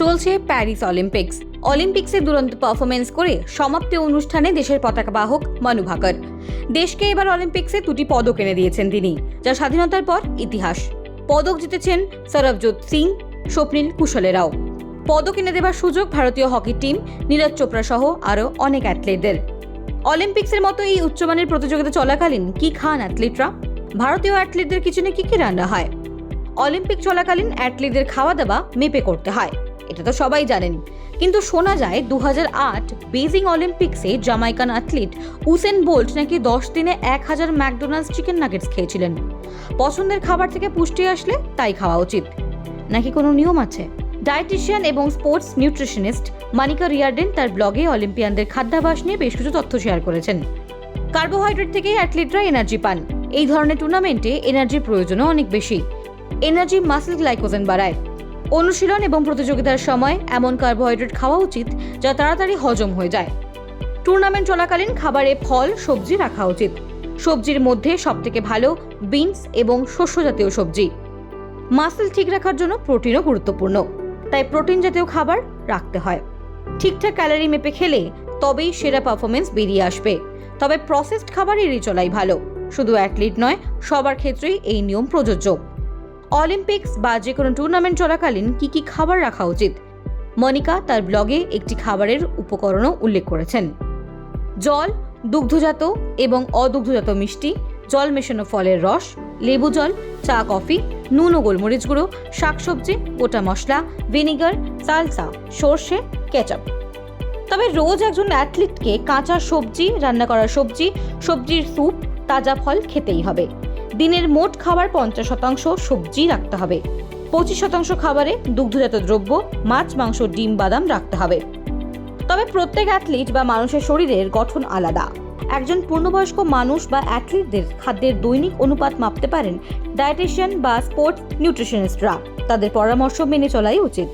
চলছে Paris Olympics. অলিম্পিক্সে দুরন্ত performance করে সমাপ্তি অনুষ্ঠানে দেশের পতাকা বাহক মানু ভাকর। দেশকে এবার অলিম্পিক্সে দুটি পদক এনে দিয়েছেন তিনি, যা স্বাধীনতার পর ইতিহাস। পদক জিতেছেন সরবজোৎ সিং, স্বপ্নীল কুশলেরাও। পদক এনে দেবার সুযোগ ভারতীয় হকি টিম নীরজ চোপড়া সহ আরও অনেক অ্যাথলেটদের। অলিম্পিক্সের মতো এই উচ্চমানের প্রতিযোগিতা চলাকালীন কি খান অ্যাথলিটরা? ভারতীয় অ্যাথলিটদের কিচেনে কি কি রান্না হয়? অলিম্পিক চলাকালীন অ্যাথলিটদের খাওয়া দাওয়া মেপে করতে হয়। এটা তো সবাই জানেন। কিন্তু শোনা যায় দু বেজিং অলিম্পিক্সে জামাইকান অ্যাথলিট উসেন বোল্ট নাকি দশ দিনে এক হাজার ম্যাকডোনাল্ডস চিকেন নাগেটস খেয়েছিলেন। পছন্দের খাবার থেকে পুষ্টি আসলে তাই খাওয়া উচিত। নাকি কোনো নিয়ম আছে? ডায়েটিশিয়ান এবং স্পোর্টস নিউট্রিশনিস্ট মানিকা রিয়ার্ডেন তার ব্লগে অলিম্পিয়ানদের খাদ্যাভাস নিয়ে বেশ কিছু তথ্য শেয়ার করেছেন। কার্বোহাইড্রেট থেকেই অ্যাথলিটরা এনার্জি পান। এই ধরনের টুর্নামেন্টে এনার্জির প্রয়োজনও অনেক বেশি। এনার্জি মাসেল গ্লাইকোজেন বাড়ায়। অনুশীলন এবং প্রতিযোগিতার সময় এমন কার্বোহাইড্রেট খাওয়া উচিত যা তাড়াতাড়ি হজম হয়ে যায়। টুর্নামেন্ট চলাকালীন খাবারে ফল, সবজি রাখা উচিত। সবজির মধ্যে সবথেকে ভালো বিনস এবং শস্য জাতীয় সবজি। মাসেল ঠিক রাখার জন্য প্রোটিনও গুরুত্বপূর্ণ, তাই প্রোটিন জাতীয় খাবার রাখতে হয়। ঠিকঠাক ক্যালোরি মেপে খেলে তবেই সেরা পারফরমেন্স বেরিয়ে আসবে। তবে প্রসেসড খাবার এড়িয়ে চলাই ভালো। শুধু অ্যাথলিট নয়, সবার ক্ষেত্রেই এই নিয়ম প্রযোজ্য। অলিম্পিক্স বা যে কোনো টুর্নামেন্ট চলাকালীন কি কি খাবার রাখা উচিত? মনিকা তার ব্লগে একটি খাবারের উপকরণও উল্লেখ করেছেন। জল, দুগ্ধজাত এবং অদুগ্ধজাত মিষ্টি, জল মেশানো ফলের রস, লেবু জল, চা, কফি, নুন ও গোলমরিচ গুঁড়ো, শাকসবজি, গোটা মশলা, ভিনিগার, সালসা, সর্ষে, কেচাপ। তবে রোজ একজন অ্যাথলিটকে কাঁচা সবজি, রান্না করা সবজি, সবজির স্যুপ, তাজা ফল খেতেই হবে। দিনের মোট খাবার পঞ্চাশ শতাংশ সবজি রাখতে হবে। পঁচিশ শতাংশ খাবারে দুগ্ধজাত দ্রব্য, মাছ, মাংস, ডিম, বাদাম রাখতে হবে। তবে প্রত্যেক অ্যাথলিট বা মানুষের শরীরের গঠন আলাদা। একজন পূর্ণবয়স্ক মানুষ বা অ্যাথলিটদের খাদ্যের দৈনিক অনুপাত মাপতে পারেন ডায়েটিশিয়ান বা স্পোর্টস নিউট্রিশনিস্টরা তাদের পরামর্শ মেনে চলাই উচিত।